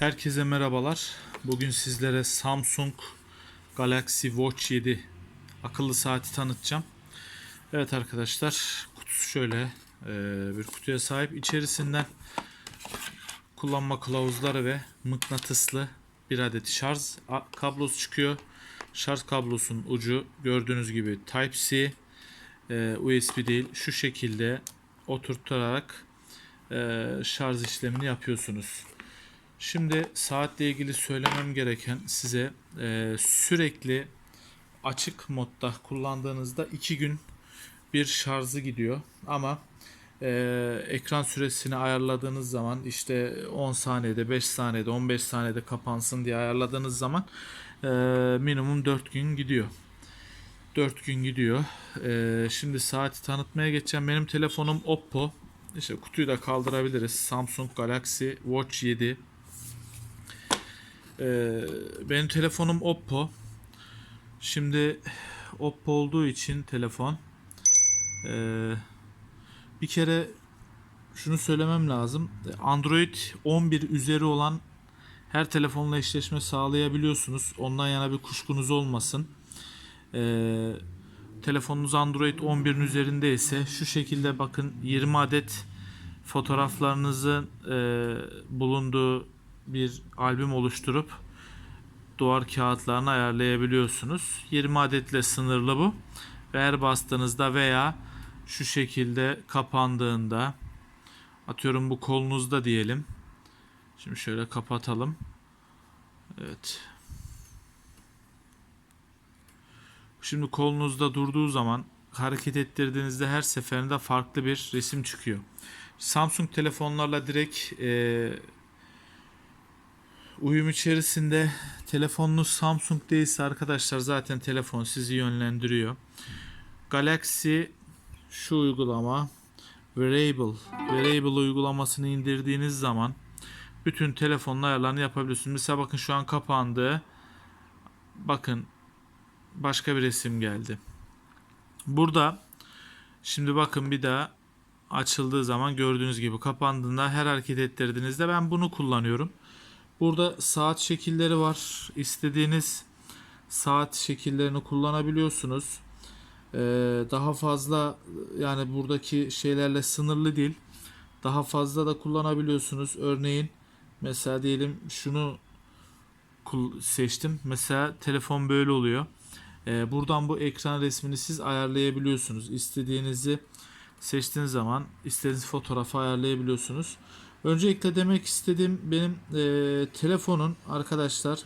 Herkese merhabalar. Bugün sizlere Samsung Galaxy Watch 7 akıllı saati tanıtacağım. Evet arkadaşlar kutusu şöyle e, bir kutuya sahip. İçerisinden kullanma kılavuzları ve mıknatıslı bir adet şarj kablosu çıkıyor. Şarj kablosunun ucu gördüğünüz gibi Type-C e, USB değil şu şekilde oturtarak e, şarj işlemini yapıyorsunuz. Şimdi saatle ilgili söylemem gereken size e, sürekli açık modda kullandığınızda 2 gün bir şarjı gidiyor ama e, ekran süresini ayarladığınız zaman işte 10 saniyede 5 saniyede 15 saniyede kapansın diye ayarladığınız zaman e, minimum 4 gün gidiyor. 4 gün gidiyor. E, şimdi saati tanıtmaya geçeceğim. Benim telefonum Oppo. İşte kutuyu da kaldırabiliriz. Samsung Galaxy Watch 7. Ee, benim telefonum Oppo. Şimdi Oppo olduğu için telefon ee, bir kere şunu söylemem lazım. Android 11 üzeri olan her telefonla eşleşme sağlayabiliyorsunuz. Ondan yana bir kuşkunuz olmasın. Ee, telefonunuz Android 11'in üzerinde ise şu şekilde bakın 20 adet fotoğraflarınızın e, bulunduğu bir albüm oluşturup duvar kağıtlarını ayarlayabiliyorsunuz. 20 adetle sınırlı bu. Ve her bastığınızda veya şu şekilde kapandığında atıyorum bu kolunuzda diyelim. Şimdi şöyle kapatalım. Evet. Şimdi kolunuzda durduğu zaman hareket ettirdiğinizde her seferinde farklı bir resim çıkıyor. Samsung telefonlarla direkt e, uyum içerisinde telefonunuz Samsung değilse arkadaşlar zaten telefon sizi yönlendiriyor. Galaxy şu uygulama Wearable Wearable uygulamasını indirdiğiniz zaman bütün telefonun ayarlarını yapabiliyorsunuz. Mesela bakın şu an kapandı. Bakın başka bir resim geldi. Burada şimdi bakın bir daha açıldığı zaman gördüğünüz gibi kapandığında her hareket ettirdiğinizde ben bunu kullanıyorum. Burada saat şekilleri var. İstediğiniz saat şekillerini kullanabiliyorsunuz. Ee, daha fazla yani buradaki şeylerle sınırlı değil. Daha fazla da kullanabiliyorsunuz. Örneğin mesela diyelim şunu seçtim. Mesela telefon böyle oluyor. Ee, buradan bu ekran resmini siz ayarlayabiliyorsunuz. İstediğinizi seçtiğiniz zaman istediğiniz fotoğrafı ayarlayabiliyorsunuz. Öncelikle demek istediğim benim e, telefonun arkadaşlar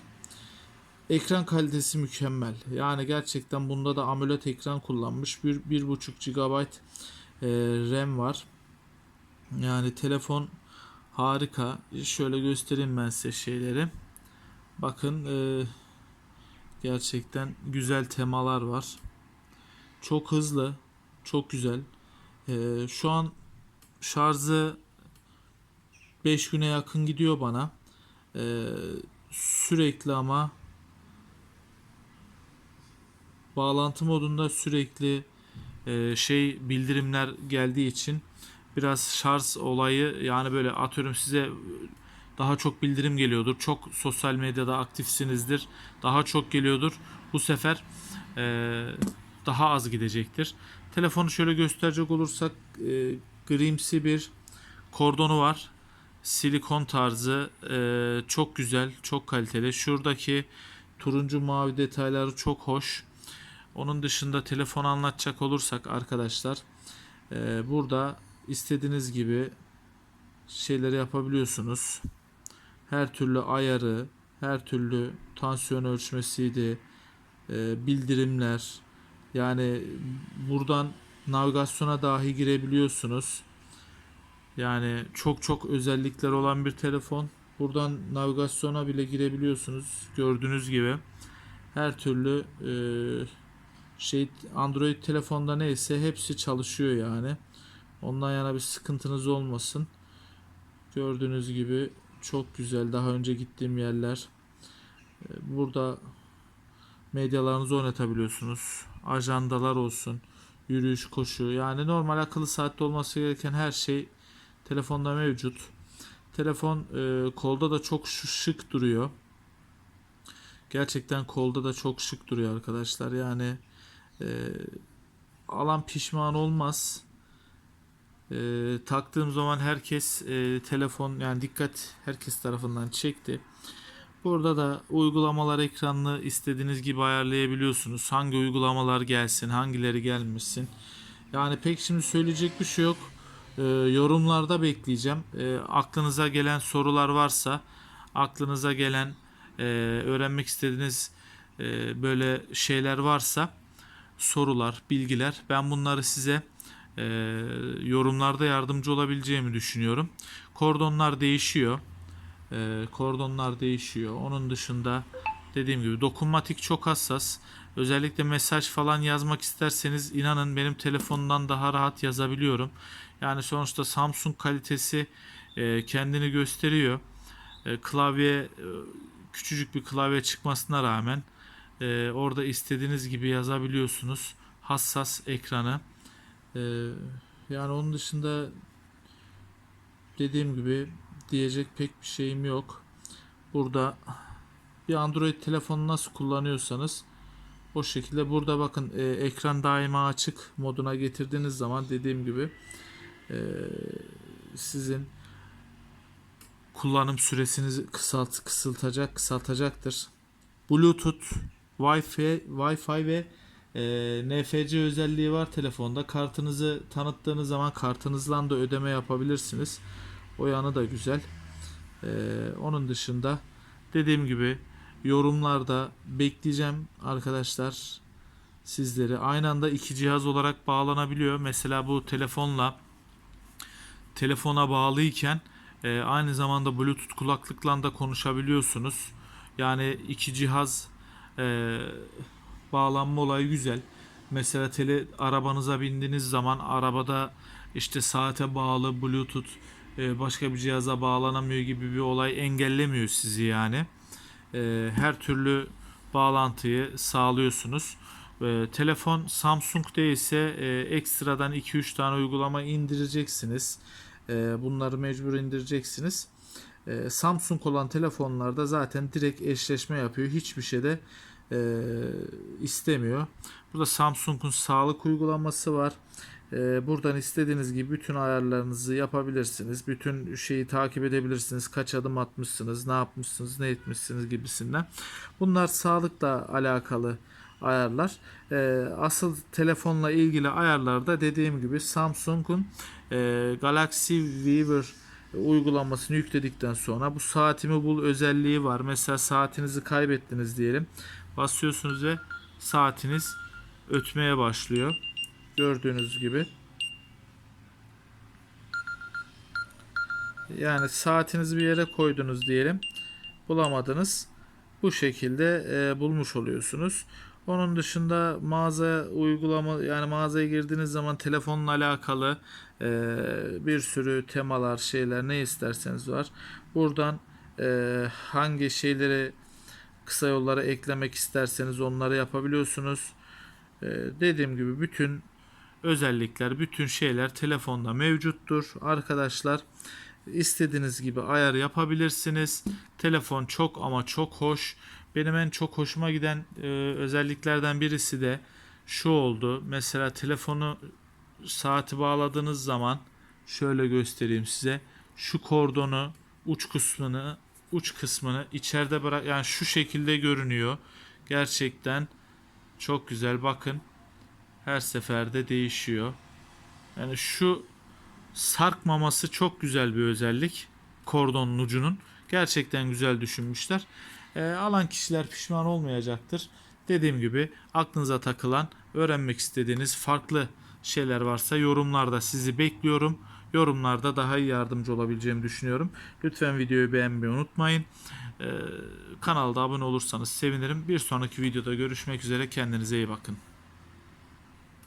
ekran kalitesi mükemmel. Yani gerçekten bunda da AMOLED ekran kullanmış. Bir, bir buçuk GB e, RAM var. Yani telefon harika. Şöyle göstereyim ben size şeyleri. Bakın e, gerçekten güzel temalar var. Çok hızlı. Çok güzel. E, şu an şarjı 5 güne yakın gidiyor bana. Ee, sürekli ama bağlantı modunda sürekli e, şey bildirimler geldiği için biraz şarj olayı yani böyle atıyorum size daha çok bildirim geliyordur. Çok sosyal medyada aktifsinizdir. Daha çok geliyordur. Bu sefer e, daha az gidecektir. Telefonu şöyle gösterecek olursak e, grimsi bir kordonu var silikon tarzı e, çok güzel, çok kaliteli. Şuradaki turuncu mavi detayları çok hoş. Onun dışında telefon anlatacak olursak arkadaşlar e, burada istediğiniz gibi şeyleri yapabiliyorsunuz. Her türlü ayarı, her türlü tansiyon ölçmesiydi, e, bildirimler. Yani buradan navigasyona dahi girebiliyorsunuz. Yani çok çok özellikler olan bir telefon. Buradan navigasyona bile girebiliyorsunuz. Gördüğünüz gibi her türlü e, şey Android telefonda neyse hepsi çalışıyor yani. Ondan yana bir sıkıntınız olmasın. Gördüğünüz gibi çok güzel. Daha önce gittiğim yerler. E, Burada medyalarınızı oynatabiliyorsunuz. Ajandalar olsun. Yürüyüş, koşu. Yani normal akıllı saatte olması gereken her şey telefonda mevcut. Telefon e, kolda da çok şık duruyor. Gerçekten kolda da çok şık duruyor arkadaşlar. Yani e, alan pişman olmaz. E, taktığım zaman herkes e, telefon yani dikkat herkes tarafından çekti. Burada da uygulamalar ekranını istediğiniz gibi ayarlayabiliyorsunuz. Hangi uygulamalar gelsin, hangileri gelmesin. Yani pek şimdi söyleyecek bir şey yok. Ee, yorumlarda bekleyeceğim. Ee, aklınıza gelen sorular varsa, aklınıza gelen e, öğrenmek istediğiniz e, böyle şeyler varsa sorular, bilgiler ben bunları size e, yorumlarda yardımcı olabileceğimi düşünüyorum. Kordonlar değişiyor. E, kordonlar değişiyor. Onun dışında dediğim gibi dokunmatik çok hassas. Özellikle mesaj falan yazmak isterseniz inanın benim telefonumdan daha rahat yazabiliyorum. Yani sonuçta Samsung kalitesi e, kendini gösteriyor. E, klavye e, küçücük bir klavye çıkmasına rağmen e, orada istediğiniz gibi yazabiliyorsunuz. Hassas ekranı. E, yani onun dışında dediğim gibi diyecek pek bir şeyim yok. Burada bir Android telefonu nasıl kullanıyorsanız o şekilde burada bakın e, ekran daima açık moduna getirdiğiniz zaman dediğim gibi e, sizin kullanım süresinizi kısalt kısaltacak kısaltacaktır. Bluetooth, Wi-Fi, Wi-Fi ve e, NFC özelliği var telefonda. Kartınızı tanıttığınız zaman kartınızla da ödeme yapabilirsiniz. O yanı da güzel. E, onun dışında dediğim gibi yorumlarda bekleyeceğim arkadaşlar sizleri. Aynı anda iki cihaz olarak bağlanabiliyor. Mesela bu telefonla telefona bağlıyken e, aynı zamanda Bluetooth kulaklıkla da konuşabiliyorsunuz. Yani iki cihaz e, bağlanma olayı güzel. Mesela tele arabanıza bindiğiniz zaman arabada işte saate bağlı Bluetooth e, başka bir cihaza bağlanamıyor gibi bir olay engellemiyor sizi yani. E, her türlü bağlantıyı sağlıyorsunuz. E, telefon Samsung değilse e, ekstradan 2-3 tane uygulama indireceksiniz. E, bunları mecbur indireceksiniz. Samsung olan telefonlarda zaten direkt eşleşme yapıyor. Hiçbir şeyde e, istemiyor. Burada Samsung'un sağlık uygulaması var. E, buradan istediğiniz gibi bütün ayarlarınızı yapabilirsiniz. Bütün şeyi takip edebilirsiniz. Kaç adım atmışsınız, ne yapmışsınız, ne etmişsiniz gibisinden. Bunlar sağlıkla alakalı ayarlar. E, asıl telefonla ilgili ayarlarda dediğim gibi Samsung'un e, Galaxy Weaver uygulamasını yükledikten sonra bu saatimi bul özelliği var. Mesela saatinizi kaybettiniz diyelim. Basıyorsunuz ve saatiniz ötmeye başlıyor. Gördüğünüz gibi. Yani saatinizi bir yere koydunuz diyelim. Bulamadınız. Bu şekilde e, bulmuş oluyorsunuz. Onun dışında mağaza uygulama yani mağazaya girdiğiniz zaman telefonla alakalı e, bir sürü temalar şeyler ne isterseniz var. Buradan e, hangi şeyleri kısa yollara eklemek isterseniz onları yapabiliyorsunuz. E, dediğim gibi bütün özellikler, bütün şeyler telefonda mevcuttur arkadaşlar. İstediğiniz gibi ayar yapabilirsiniz. Telefon çok ama çok hoş. Benim en çok hoşuma giden e, özelliklerden birisi de şu oldu. Mesela telefonu saati bağladığınız zaman şöyle göstereyim size. Şu kordonu uç kısmını uç kısmını içeride bırak yani şu şekilde görünüyor. Gerçekten çok güzel bakın. Her seferde değişiyor. Yani şu sarkmaması çok güzel bir özellik. Kordonun ucunun. Gerçekten güzel düşünmüşler. E, alan kişiler pişman olmayacaktır. Dediğim gibi aklınıza takılan, öğrenmek istediğiniz farklı şeyler varsa yorumlarda sizi bekliyorum. Yorumlarda daha iyi yardımcı olabileceğimi düşünüyorum. Lütfen videoyu beğenmeyi unutmayın. Ee, kanalda abone olursanız sevinirim. Bir sonraki videoda görüşmek üzere. Kendinize iyi bakın.